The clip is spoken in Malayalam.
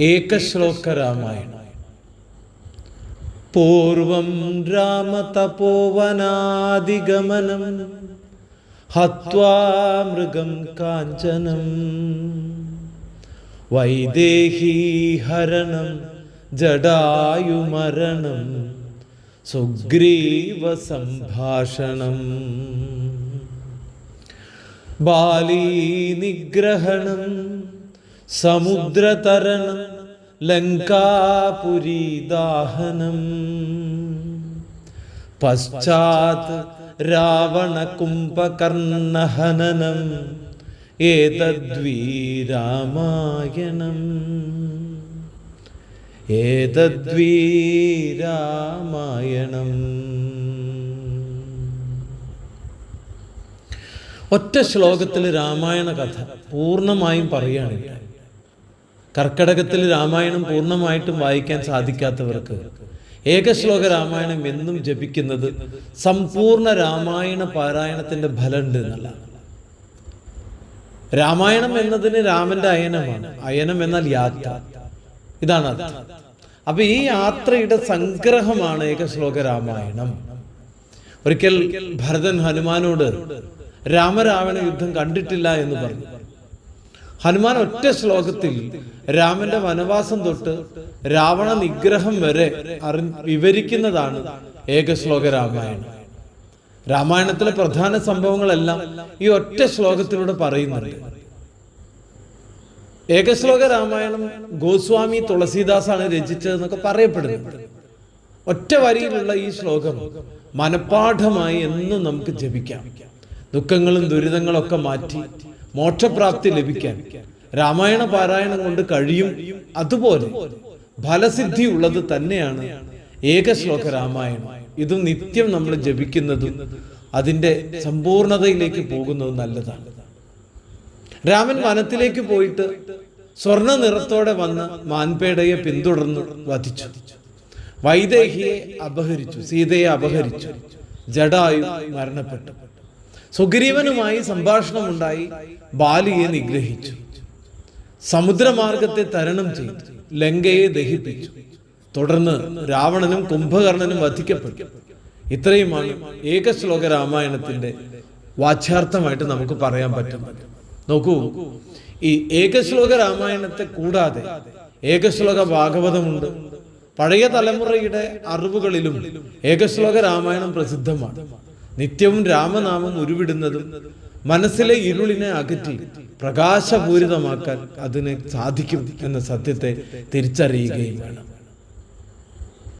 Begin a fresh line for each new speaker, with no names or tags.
ഏകശ്ലോക രാമായണം പൂർവം രാമതപോവനാദിഗമനം ഹത്വാ മൃഗം കാഞ്ചനം. വൈദേഹീഹരണം ജടായുമരണം സുഗ്രീവ സംഭാഷണം. ബാലീ നിഗ്രഹണം സമുദ്രതരണം ലങ്കാപുരി ദാഹനം. പശ്ചാത് രാവണ കുംഭകർണഹനനം ഏതദ്വീരാമായണം. ഏതദ്വീരാമായണം. ഏതദ്വീ രാമായണം ഒറ്റ ശ്ലോകത്തിൽ രാമായണ കഥ പൂർണമായും പറയുകയാണ് ഇവിടെ. കർക്കടകത്തിൽ രാമായണം പൂർണമായിട്ടും വായിക്കാൻ സാധിക്കാത്തവർക്ക് ഏകശ്ലോക രാമായണം എന്നും ജപിക്കുന്നത് സമ്പൂർണ രാമായണ പാരായണത്തിന്റെ ഫലമുണ്ട് എന്നുള്ളതാണ് രാമായണം എന്നതിന് രാമന്റെ അയനമാണ്. അയനം എന്നാൽ യാത്ര. ഇതാണ് അപ്പൊ ഈ യാത്രയുടെ സംഗ്രഹമാണ് ഏകശ്ലോക രാമായണം. ഒരിക്കൽ ഭരതൻ ഹനുമാനോട് രാമരാവണ യുദ്ധം കണ്ടിട്ടില്ല എന്ന് പറഞ്ഞു. ഹനുമാൻ ഒറ്റ ശ്ലോകത്തിൽ രാമന്റെ വനവാസം തൊട്ട് രാവണ നിഗ്രഹം വരെ അറി വിവരിക്കുന്നതാണ് ഏകശ്ലോക രാമായണം. രാമായണത്തിലെ പ്രധാന സംഭവങ്ങളെല്ലാം ഈ ഒറ്റ ശ്ലോകത്തിലൂടെ പറയുന്നുണ്ട്. ഏകശ്ലോക രാമായണം ഗോസ്വാമി തുളസീദാസാണ് രചിച്ചതെന്നൊക്കെ പറയപ്പെടുന്നു ഒറ്റ വരിയിലുള്ള ഈ ശ്ലോകം മനപ്പാഠമായി എന്നും നമുക്ക് ജപിക്കാം. ദുഃഖങ്ങളും ദുരിതങ്ങളൊക്കെ മാറ്റി മോക്ഷപ്രാപ്തി ലഭിക്കാൻ. രാമായണ പാരായണം കൊണ്ട് കഴിയും അതുപോലെ ഫലസിദ്ധി ഉള്ളത് തന്നെയാണ് ഏകശ്ലോക രാമായണം. ഇത് നിത്യം നമ്മൾ ജപിക്കുന്നതും അതിന്റെ സമ്പൂർണതയിലേക്ക് പോകുന്നതും നല്ലതാണ്. രാമൻ വനത്തിലേക്ക് പോയിട്ട് സ്വർണ നിറത്തോടെ വന്ന് മാൻപേടയെ പിന്തുടർന്ന് വധിച്ചു. വൈദേഹിയെ അപഹരിച്ചു സീതയെ അപഹരിച്ചു ജഡായു മരണപ്പെട്ടു. സുഗ്രീവനുമായി സംഭാഷണമുണ്ടായി ബാലിയെ നിഗ്രഹിച്ചു. സമുദ്രമാർഗത്തെ തരണം ചെയ്തു. ലങ്കയെ ദഹിപ്പിച്ചു. തുടർന്ന് രാവണനും കുംഭകർണനും വധിക്കപ്പെട്ടു. ഇത്രയുമാണ് ഏകശ്ലോക രാമായണത്തിന്റെ വാച്യാർത്ഥമായിട്ട് നമുക്ക് പറയാൻ പറ്റുന്നത്. നോക്കൂ ഈ ഏകശ്ലോക രാമായണത്തെ കൂടാതെ ഏകശ്ലോക ഭാഗവതമുണ്ട്. പഴയ തലമുറയുടെ അറിവുകളിലും ഏകശ്ലോക രാമായണം പ്രസിദ്ധമാണ്. നിത്യവും രാമനാമം ഉരുവിടുന്നതും മനസ്സിലെ ഇരുളിനെ അകറ്റി പ്രകാശപൂരിതമാക്കാൻ അതിന് സാധിക്കും എന്ന സത്യത്തെ തിരിച്ചറിയുകയും വേണം.